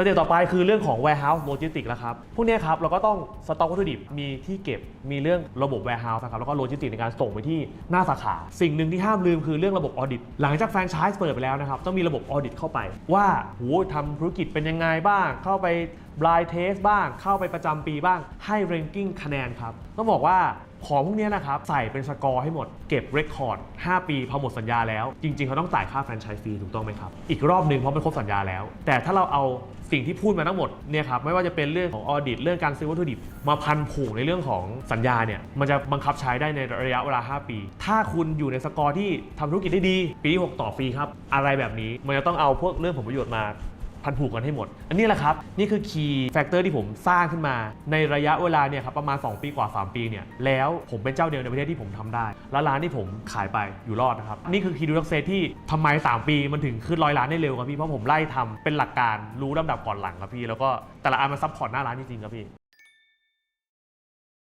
สเต็ปต่อไปคือเรื่องของ warehouse logistics แล้วครับ พวกนี้ครับเราก็ต้องสต็อกวัตถุดิบ มีที่เก็บ มีเรื่องระบบ warehouse นะครับ แล้วก็โลจิสติกในการส่งไปที่หน้าสาขา สิ่งหนึ่งที่ห้ามลืมคือเรื่องระบบ audit หลังจากแฟรนไชส์เปิดไปแล้วนะครับ ต้องมีระบบ audit เข้าไป ว่าโหทำธุรกิจเป็นยังไงบ้าง เข้าไป blind test บ้าง เข้าไปประจำปีบ้าง ให้ ranking คะแนนครับ ต้องบอกว่าของพวกเนี้ยนะครับ ใส่เป็นสกอร์ให้หมดเก็บเรคคอร์ด 5 ปีพอหมดสัญญาแล้ว จริง ๆ เขาต้องจ่ายค่าแฟรนไชส์ฟรีถูกต้องไหมครับ อีกรอบหนึ่งเพราะมันครบสัญญาแล้ว แต่ถ้าเราเอาสิ่งที่พูดมาทั้งหมดเนี่ยครับไม่ว่าจะเป็นเรื่องของออดิตเรื่องการซื้อวัตถุดิบ มาพันผูกในเรื่องของสัญญาเนี่ยมันจะบังคับใช้ได้ในระยะเวลา 5 ปี ถ้าคุณอยู่ในสกอร์ที่ทำธุรกิจได้ดี ปีที่6ต่อฟรีครับอะไรแบบนี้มันจะต้องเอาพวกเรื่องผลประโยชน์มา พันผูกกันให้หมด อันนี้แหละครับ นี่คือ key factor ที่ผมสร้างขึ้นมา ในระยะเวลาเนี่ยครับประมาณ 2 ปีกว่า 3 ปีเนี่ยแล้วผมเป็นเจ้าเดียวในประเทศที่ผมทำได้ แล้วร้านที่ผมขายไปอยู่รอดนะครับ นี่คือ key to success ที่ทำไม 3 ปีมันถึงขึ้นร้อยล้านได้เร็วครับพี่เพราะผมไล่ทำเป็นหลักการรู้ลำดับก่อนหลังครับพี่แล้วก็แต่ละอันมันซัพพอร์ตหน้าร้านจริงๆครับพี่